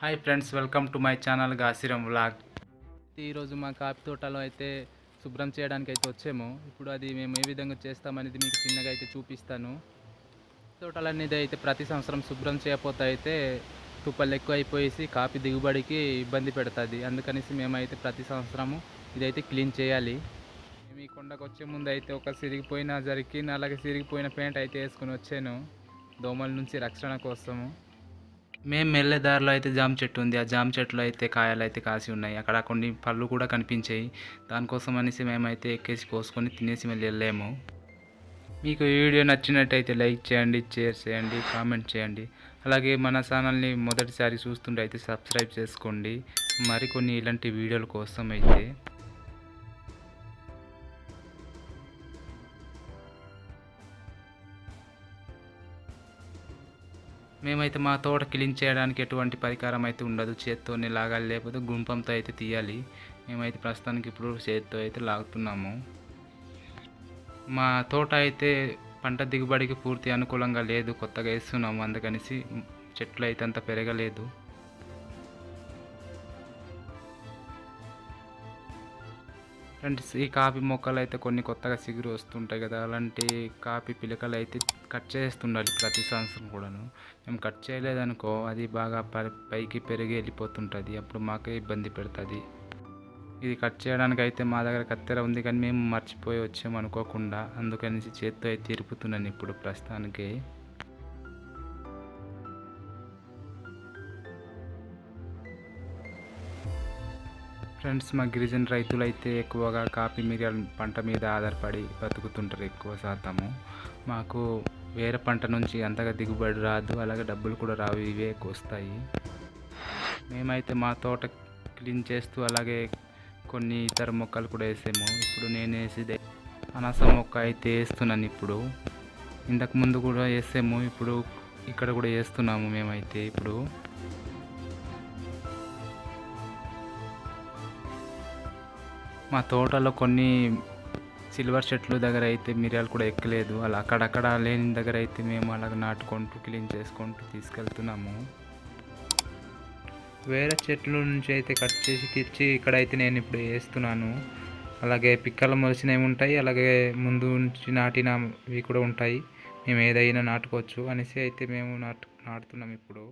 Hi friends welcome to my channel Gasiram vlog ఈరోజు మా coffee తోటలో అయితే శుభ్రం చేయడానికి అయితే వచ్చాము. ఇప్పుడు అది మేము ఏ విధంగా చేస్తామనేది మీకు చిన్నగా అయితే చూపిస్తాను. తోటలనేది అయితే ప్రతి సంవత్సరం శుభ్రం చేయకపోతే అయితే తుప్పలు ఎక్కువ అయిపోయేసి కాఫీ దిగుబడికి ఇబ్బంది పెడుతుంది. అందుకనేసి మేమైతే ప్రతి సంవత్సరము ఇదైతే క్లీన్ చేయాలి. మేము ఈ కొండకు వచ్చే ముందు అయితే ఒక సిరిగిపోయిన జరిగిన అలాగే సిరిగిపోయిన పెయింట్ అయితే వేసుకుని వచ్చాను. దోమల నుంచి రక్షణ కోసము. మేము వెళ్ళే దారిలో అయితే జామ చెట్టు ఉంది. ఆ జామ చెట్టులో అయితే కాయలు అయితే కాసి ఉన్నాయి. అక్కడ కొన్ని పళ్ళు కూడా కనిపించాయి. దానికోసం అనేసి మేమైతే ఎక్కేసి కోసుకొని తినేసి మళ్ళీ వెళ్ళాము. మీకు ఈ వీడియో నచ్చినట్టయితే లైక్ చేయండి షేర్ చేయండి కామెంట్ చేయండి. అలాగే మన ఛానల్ని మొదటిసారి చూస్తుంటే అయితే సబ్స్క్రైబ్ చేసుకోండి. మరికొన్ని ఇలాంటి వీడియోల కోసం అయితే మేమైతే మా తోట క్లీన్ చేయడానికి ఎటువంటి పరికరం అయితే ఉండదు. చేత్తోనే లాగాలి లేకపోతే గుంపంతో అయితే తీయాలి. మేమైతే ప్రస్తుతానికి ఇప్పుడు చేత్తో అయితే లాగుతున్నాము. మా తోట అయితే పంట దిగుబడికి పూర్తి అనుకూలంగా లేదు కొత్తగా వేస్తున్నాము. అందుకనేసి చెట్లు అయితే అంత పెరగలేదు. ఫ్రెండ్స్ ఈ కాఫీ మొక్కలు అయితే కొన్ని కొత్తగా సిగురు వస్తుంటాయి కదా అలాంటి కాఫీ పిలకలు అయితే కట్ చేస్తుండాలి ప్రతి సంవత్సరం కూడాను. మేము కట్ చేయలేదనుకో అది బాగా పై- పైకి పెరిగి వెళ్ళిపోతుంటుంది అప్పుడు మాకే ఇబ్బంది పెడుతుంది. ఇది కట్ చేయడానికి అయితే మా దగ్గర కత్తెర ఉంది కానీ మేము మర్చిపోయి వచ్చాము అనుకోకుండా అందుకనేసి చేత్తో అయితే తిరుపుతున్నాను ఇప్పుడు ప్రస్తుతానికి. ఫ్రెండ్స్ మా గిరిజన రైతులు అయితే ఎక్కువగా కాఫీ మిరియాల పంట మీద ఆధారపడి బతుకుతుంటారు ఎక్కువ శాతము. మాకు వేరే పంట నుంచి అంతగా దిగుబడి రాదు అలాగే డబ్బులు కూడా రావు ఇవే ఎక్కువ వస్తాయి మేమైతే మా తోట క్లీన్ చేస్తూ అలాగే కొన్ని ఇతర మొక్కలు కూడా వేసాము. ఇప్పుడు నేను వేసేది అనాస మొక్క అయితే వేస్తున్నాను ఇప్పుడు. ఇంతకు ముందు కూడా వేసాము ఇప్పుడు ఇక్కడ కూడా వేస్తున్నాము మేమైతే ఇప్పుడు. మా తోటలో కొన్ని సిల్వర్ చెట్లు దగ్గర అయితే మిరియాలు కూడా ఎక్కలేదు. అలా అక్కడక్కడ లేని దగ్గర అయితే మేము అలా నాటుకుంటూ క్లీన్ చేసుకుంటూ తీసుకెళ్తున్నాము. వేరే చెట్ల నుంచి అయితే కట్ చేసి తెచ్చి ఇక్కడైతే నేను ఇప్పుడు వేస్తున్నాను. అలాగే పిక్కలు మొలిచినవి ఉంటాయి అలాగే ముందు నుంచి నాటినవి కూడా ఉంటాయి. మేము ఏదైనా నాటుకోవచ్చు అనేసి అయితే మేము నాటు నాటుతున్నాం ఇప్పుడు.